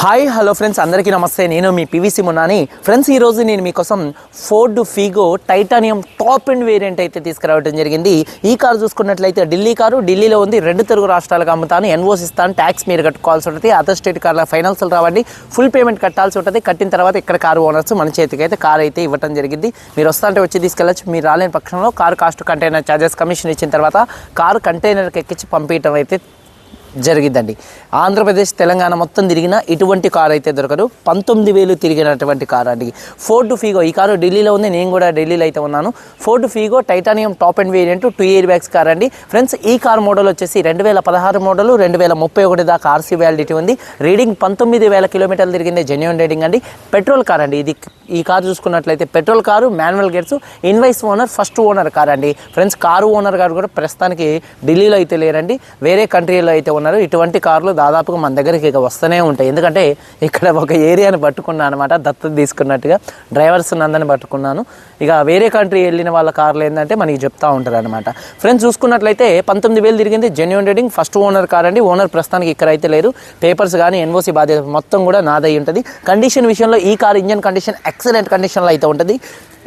Hi hello friends అందరికీ నమస్తే. నేను మీ పివిసి మున్నాని. ఫ్రెండ్స్ ఈరోజు నేను మీకోసం Ford Figo titanium top and variant అయితే తీసుకురావడం జరిగింది. ఈ కారు చూసుకున్నట్లయితే ఢిల్లీ కారు. ఢిల్లీలో ఉంది. రెండు తెలుగు రాష్ట్రాలకు అమ్ముతాను. ఎన్ఓస్ ఇస్తాను. ట్యాక్స్ మీరు కట్టుకోవాల్సి ఉంటుంది. అదర్ స్టేట్ కార్ల ఫైనాన్స్ రావండి. ఫుల్ పేమెంట్ కట్టాల్సి ఉంటుంది. కట్టిన తర్వాత ఇక్కడ కారు ఓనర్స్ మన చేతికి అయితే కారు అయితే ఇవ్వడం జరిగింది. మీరు వస్తాంటే వచ్చి తీసుకెళ్ళచ్చు. మీరు రాలేని పక్షంలో car cost container charges commission ఇచ్చిన తర్వాత కారు కంటైనర్కి ఎక్కించి పంపించడం అయితే జరిగిద్దండి. ఆంధ్రప్రదేశ్ తెలంగాణ మొత్తం తిరిగిన ఇటువంటి కారు అయితే దొరకదు. పంతొమ్మిది వేలు తిరిగినటువంటి కార్ అండి. ఫోర్డ్ ఫీగో ఈ కారు ఢిల్లీలో ఉంది నేను కూడా ఢిల్లీలో అయితే ఉన్నాను. Ford Figo titanium top and variant two airbags car అండి. ఫ్రెండ్స్ ఈ కార్ మోడల్ వచ్చేసి రెండు వేల పదహారు మోడల్ రెండు వేల ముప్పై ఒకటి దాకా ఆర్సీ వ్యాలిడిటీ ఉంది. రీడింగ్ పంతొమ్మిది వేల కిలోమీటర్లు తిరిగింది జెన్యున్ రీడింగ్ అండి. పెట్రోల్ కార్ అండి ఇది. ఈ కారు చూసుకున్నట్లయితే petrol car manual gates invoice owner first owner car అండి. ఫ్రెండ్స్ కారు ఓనర్ గారు కూడా ప్రస్తుతానికి ఢిల్లీలో అయితే లేరండి. వేరే కంట్రీలో అయితే ఉన్నారు. ఇటువంటి కార్లు దాదాపుగా మన దగ్గరికి ఇక వస్తూనే ఉంటాయి. ఎందుకంటే ఇక్కడ ఒక ఏరియాని పట్టుకున్నాను అనమాట దత్తత తీసుకున్నట్టుగా. డ్రైవర్స్ నందని పట్టుకున్నాను. ఇక వేరే కంట్రీ వెళ్ళిన వాళ్ళ కార్లు ఏంటంటే మనకి చెప్తా ఉంటారు అనమాట ఫ్రెండ్స్ చూసుకున్నట్లయితే పంతొమ్మిది వేలు తిరిగింది. Genuine rating first owner car అండి. ఓనర్ ప్రస్తుతానికి ఇక్కడ అయితే లేరు పేపర్స్ కానీ ఎన్ఓసి బాధ్యత మొత్తం కూడా నాదై ఉంటుంది. కండిషన్ విషయంలో ఈ కార్ ఇంజన్ కండిషన్ ఎక్సలెంట్ కండిషన్లో అయితే ఉంటుంది.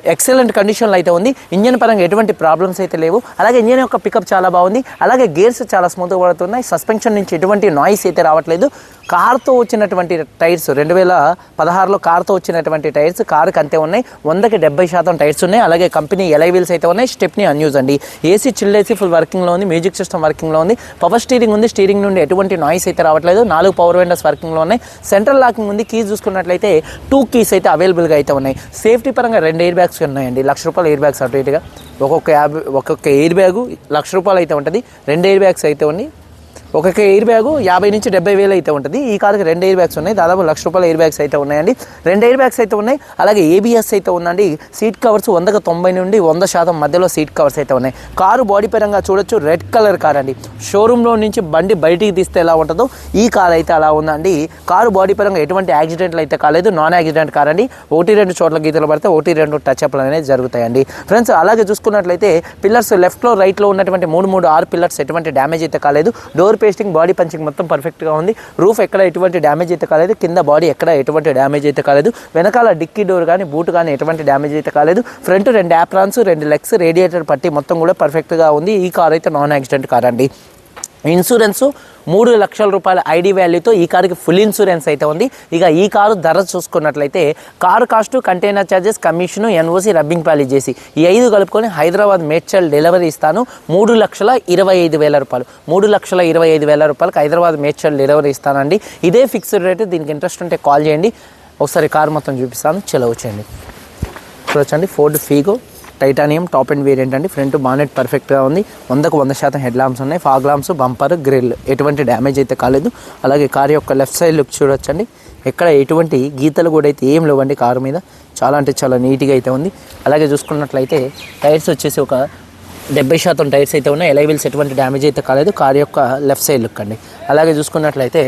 ఎక్సలెంట్ కండిషన్లో అయితే ఉంది. ఇంజన్ పరంగా ఎటువంటి ప్రాబ్లమ్స్ అయితే లేవు. అలాగే ఇంజన్ యొక్క పికప్ చాలా బాగుంది. అలాగే గేర్స్ చాలా స్మూత్గా పడుతున్నాయి. సస్పెన్షన్ నుంచి ఎటువంటి నాయిస్ అయితే రావట్లేదు. కార్తో వచ్చినటువంటి టైర్స్ రెండు వేల పదహారులో కార్తో వచ్చినటువంటి టైర్స్ కారుకి అంతే ఉన్నాయి. వందకి డెబ్బై శాతం టైర్స్ ఉన్నాయి. అలాగే కంపెనీ ఎలై వీల్స్ అయితే ఉన్నాయి. స్టెప్ని అన్యూజ్ అండి. ఏసీ చిల్ ఏసీ ఫుల్ వర్కింగ్లో ఉంది. మ్యూజిక్ సిస్టమ్ వర్కింగ్లో ఉంది. పవర్ స్టీరింగ్ ఉంది. స్టీరింగ్ నుండి ఎటువంటి నాయిస్ అయితే రావట్లేదు. నాలుగు పవర్ విండోస్ వర్కింగ్లో ఉన్నాయి. సెంట్రల్ లాకింగ్ ఉంది. కీస్ చూసుకున్నట్లయితే టూ కీస్ అయితే అవైలబుల్గా అయితే ఉన్నాయి. సేఫ్టీ పరంగా రెండు ఎయిర్ బ్యాగ్స్ ఉన్నాయండి. లక్ష రూపాయలు ఎయిర్ బ్యాగ్స్ అటు ఇటుగా. ఒక్కొక్క యాభై ఒక్కొక్క ఎయిర్ బ్యాగు లక్ష రూపాయలు అయితే ఉంటుంది. రెండు ఎయిర్ బ్యాగ్స్ అయితే ఉన్నాయి. ఒక్కొక్క ఎయిర్ బ్యాగ్ యాభై నుంచి డెబ్బై వేలు అయితే ఉంటుంది. ఈ కారుకి రెండు ఎయిర్ బ్యాగ్స్ ఉన్నాయి. దాదాపు లక్ష రూపాయల ఎయిర్ బ్యాగ్స్ అయితే ఉన్నాయండి. రెండు ఎయిర్ బ్యాగ్స్ అయితే ఉన్నాయి. అలాగే ఏబిఎస్ అయితే ఉందండి. సీట్ కవర్స్ వందకు తొంభై నుండి వంద శాతం మధ్యలో సీట్ కవర్స్ అయితే ఉన్నాయి. కారు బాడీ పరంగా చూడొచ్చు. రెడ్ కలర్ కార్ అండి. షోరూంలో నుంచి బండి బయటికి తీస్తే ఎలా ఉంటుందో ఈ కార్ అయితే అలా ఉందండి. కారు బాడీ పరంగా ఎటువంటి యాక్సిడెంట్లు అయితే కాలేదు. నాన్ యాక్సిడెంట్ కార్ అండి. ఒకటి రెండు చోట్ల గీతలు పడితే ఒకటి రెండు టచ్ అప్లు అనేది జరుగుతాయండి. ఫ్రెండ్స్ అలాగే చూసుకున్నట్లయితే పిల్లర్స్ లెఫ్ట్లో రైట్లో ఉన్నటువంటి మూడు మూడు ఆరు పిల్లర్స్ ఎటువంటి డ్యామేజ్ అయితే కాలేదు. డోర్ పేస్టింగ్ బాడీ పంచింగ్ మొత్తం పర్ఫెక్ట్గా ఉంది. రూఫ్ ఎక్కడ ఎటువంటి డ్యామేజ్ అయితే కాలేదు. కింద బాడీ ఎక్కడ ఎటువంటి డ్యామేజ్ అయితే కాలేదు. వెనకాల డిక్కీ డోర్ కానీ బూట్ కానీ ఎటువంటి డ్యామేజ్ అయితే కాలేదు. ఫ్రంట్ రెండు యాప్రాన్స్ రెండు లెగ్స్ రేడియేటర్ పట్టి మొత్తం కూడా పర్ఫెక్ట్గా ఉంది. ఈ కార్ అయితే నాన్ యాక్సిడెంట్ కార్ అండి. ఇన్సూరెన్స్ మూడు లక్షల రూపాయల ఐడి వాల్యూతో ఈ కారుకి ఫుల్ ఇన్సూరెన్స్ అయితే ఉంది. ఇక ఈ కారు ధర చూసుకున్నట్లయితే car cost container charges commission NOC rubbing ప్యాలీ చేసి ఈ ఐదు కలుపుకొని హైదరాబాద్ మేడ్చల్ డెలివరీ ఇస్తాను. మూడు లక్షల ఇరవై ఐదు వేల రూపాయలు. మూడు లక్షల ఇరవై ఐదు వేల రూపాయలకు హైదరాబాద్ మేడ్చల్ డెలివరీ ఇస్తానండి. ఇదే ఫిక్స్డ్ రేట్ దీనికి ఇంట్రెస్ట్ ఉంటే కాల్ చేయండి. ఒకసారి కారు మొత్తం చూపిస్తాను. చెలవచ్చండి చూడొచ్చండి Ford Figo. Titanium top and variant అండి. ఫ్రంట్ బానెట్ పర్ఫెక్ట్గా ఉంది. వందకు వంద శాతం హెడ్ లాంప్స్ ఉన్నాయి. ఫాగ్ లాంప్స్ బంపర్ గ్రిల్ ఎటువంటి డ్యామేజ్ అయితే కాలేదు. అలాగే కార్ యొక్క లెఫ్ట్ సైడ్ లుక్ చూడొచ్చండి. ఎక్కడ ఎటువంటి గీతలు కూడా అయితే ఏం లేవండి కారు మీద. చాలా అంటే చాలా నీట్గా అయితే ఉంది. అలాగే చూసుకున్నట్లయితే టైర్స్ వచ్చేసి ఒక డెబ్బై శాతం టైర్స్ అయితే ఉన్నాయి. ఎలైవిల్స్ ఎటువంటి డ్యామేజ్ అయితే కాలేదు. కార్ యొక్క లెఫ్ట్ సైడ్ లుక్ అండి. అలాగే చూసుకున్నట్లయితే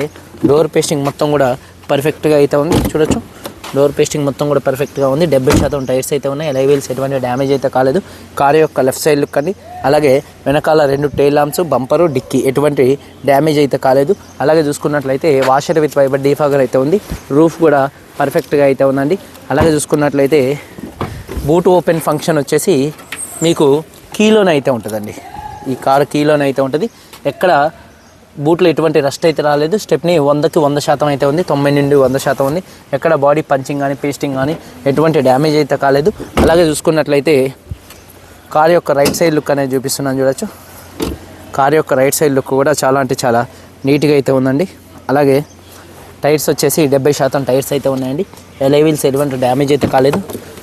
డోర్ పేస్టింగ్ మొత్తం కూడా పర్ఫెక్ట్గా అయితే ఉంది. చూడొచ్చు. డోర్ పేస్టింగ్ మొత్తం కూడా పర్ఫెక్ట్గా ఉంది. డెబ్బై శాతం టైర్స్ అయితే ఉన్నాయి. ఎలై వీల్స్ ఎటువంటి డ్యామేజ్ అయితే కాలేదు. కారు యొక్క లెఫ్ట్ సైడ్ లుక్ అండి. అలాగే వెనకాల రెండు టైల్ లాంప్స్ బంపరు డిక్కీ ఎటువంటి డ్యామేజ్ అయితే కాలేదు. అలాగే చూసుకున్నట్లయితే వాషర్ విత్ వైబర్ డీఫాగర్ అయితే ఉంది. రూఫ్ కూడా పర్ఫెక్ట్గా అయితే ఉందండి. అలాగే చూసుకున్నట్లయితే బూట్ ఓపెన్ ఫంక్షన్ వచ్చేసి మీకు కీలోనే అయితే ఉంటుందండి. ఈ కారు కీలోనే అయితే ఉంటుంది. ఎక్కడ బూట్లో ఎటువంటి రస్ట్ అయితే రాలేదు. స్టెప్ని వందకి వంద శాతం అయితే ఉంది. తొంభై నుండి వంద శాతం ఉంది. ఎక్కడ బాడీ పంచింగ్ కానీ పేస్టింగ్ కానీ ఎటువంటి డ్యామేజ్ అయితే కాలేదు. అలాగే చూసుకున్నట్లయితే కార్ యొక్క రైట్ సైడ్ లుక్ అనేది చూపిస్తున్నాను చూడొచ్చు. కార్ యొక్క రైట్ సైడ్ లుక్ కూడా చాలా అంటే చాలా నీట్గా అయితే ఉందండి. అలాగే టైర్స్ వచ్చేసి డెబ్బై శాతం టైర్స్ అయితే ఉన్నాయండి. ఎలై వీల్స్ ఎటువంటి డ్యామేజ్ అయితే కాలేదు.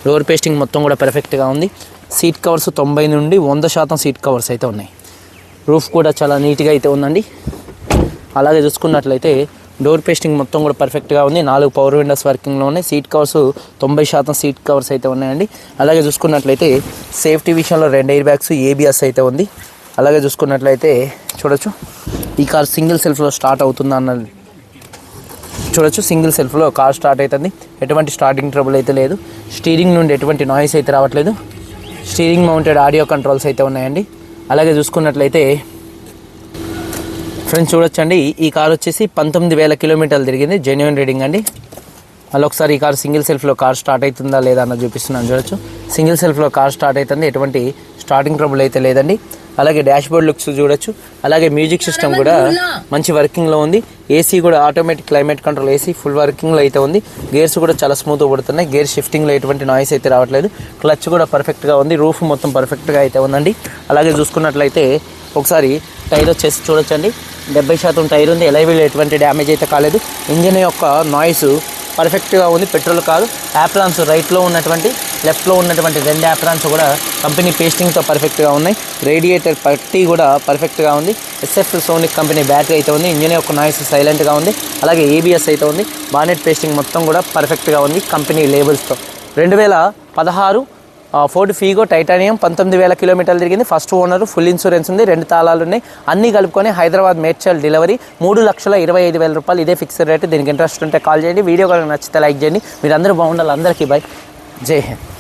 డోర్ పేస్టింగ్ మొత్తం కూడా పర్ఫెక్ట్గా ఉంది. సీట్ కవర్స్ తొంభై నుండి వంద శాతం సీట్ కవర్స్ అయితే ఉన్నాయి. రూఫ్ కూడా చాలా నీట్గా అయితే ఉందండి. అలాగే చూసుకున్నట్లయితే డోర్ పేస్టింగ్ మొత్తం కూడా పర్ఫెక్ట్గా ఉంది. నాలుగు పవర్ విండోస్ వర్కింగ్లో ఉన్నాయి. సీట్ కవర్స్ తొంభై శాతం సీట్ కవర్స్ అయితే ఉన్నాయండి. అలాగే చూసుకున్నట్లయితే సేఫ్టీ విషయంలో రెండు ఎయిర్ బ్యాగ్స్ ఏబిఎస్ అయితే ఉంది. అలాగే చూసుకున్నట్లయితే చూడొచ్చు. ఈ కార్ సింగిల్ సెల్ఫ్లో స్టార్ట్ అవుతుందా అన్నది. చూడొచ్చు. సింగిల్ సెల్ఫ్లో కార్ స్టార్ట్ అవుతుంది. ఎటువంటి స్టార్టింగ్ ట్రబుల్ అయితే లేదు. స్టీరింగ్ నుండి ఎటువంటి నాయిస్ అయితే రావట్లేదు. స్టీరింగ్ మౌంటెడ్ ఆడియో కంట్రోల్స్ అయితే ఉన్నాయండి. అలాగే చూసుకున్నట్లయితే ఫ్రెండ్స్ చూడొచ్చండి. ఈ కార్ వచ్చేసి పంతొమ్మిది వేల కిలోమీటర్లు తిరిగింది. జెన్యున్ రీడింగ్ అండి. మళ్ళీ ఒకసారి ఈ కార్ సింగిల్ సెల్ఫ్లో కార్ స్టార్ట్ అవుతుందా లేదా అన్న చూపిస్తున్నాను. చూడొచ్చు. సింగిల్ సెల్ఫ్లో కార్ స్టార్ట్ అవుతుంది. ఎటువంటి స్టార్టింగ్ ట్రబుల్ అయితే లేదండి. అలాగే డాష్ బోర్డ్ లుక్స్ చూడొచ్చు. అలాగే మ్యూజిక్ సిస్టమ్ కూడా మంచి వర్కింగ్లో ఉంది. ఏసీ కూడా automatic climate control AC full వర్కింగ్లో అయితే ఉంది. గేర్స్ కూడా చాలా స్మూత్ పడుతున్నాయి. గేర్ షిఫ్టింగ్లో ఎటువంటి నాయిస్ అయితే రావట్లేదు. క్లచ్ కూడా పర్ఫెక్ట్గా ఉంది. రూఫ్ మొత్తం పర్ఫెక్ట్గా అయితే ఉందండి. అలాగే చూసుకున్నట్లయితే ఒకసారి టైర్ వచ్చేసి చూడొచ్చండి. డెబ్బై శాతం టైర్ ఉంది. ఎలైవీలో ఎటువంటి డ్యామేజ్ అయితే కాలేదు. ఇంజిన్ యొక్క నాయిస్ పర్ఫెక్ట్గా ఉంది. పెట్రోల్ కాదు. యాప్రాన్స్ రైట్లో ఉన్నటువంటి లెఫ్ట్లో ఉన్నటువంటి రెండు యాప్రాన్స్ కూడా కంపెనీ పేస్టింగ్తో పర్ఫెక్ట్గా ఉన్నాయి. రేడియేటర్ పట్టి కూడా పర్ఫెక్ట్గా ఉంది. ఎస్ఎఫ్ సోనిక్ కంపెనీ బ్యాటరీ అయితే ఉంది. ఇంజన్ యొక్క నాయిస్ సైలెంట్గా ఉంది. అలాగే ఏబిఎస్ అయితే ఉంది. బానెట్ పేస్టింగ్ మొత్తం కూడా పర్ఫెక్ట్గా ఉంది కంపెనీ లేబుల్స్తో. రెండు వేల పదహారు ఫోర్డ్ ఫీగో టైటానియం పంతొమ్మిది వేల కిలోమీటర్లు తిరిగింది. ఫస్ట్ ఓనర్ ఫుల్ ఇన్సూరెన్స్ ఉంది రెండు తాళాలు ఉన్నాయి అన్నీ కలుపుకొని హైదరాబాద్ మేడ్చల్ డెలివరీ మూడు లక్షల ఇరవై ఐదు వేల రూపాయలు ఇదే ఫిక్స్డ్ రేట్. దీనికి ఇంట్రెస్ట్ ఉంటే కాల్ చేయండి. వీడియో కనుక నచ్చితే లైక్ చేయండి. మీరు అందరూ బాగుండాలి. అందరికీ బై. జై హింద్.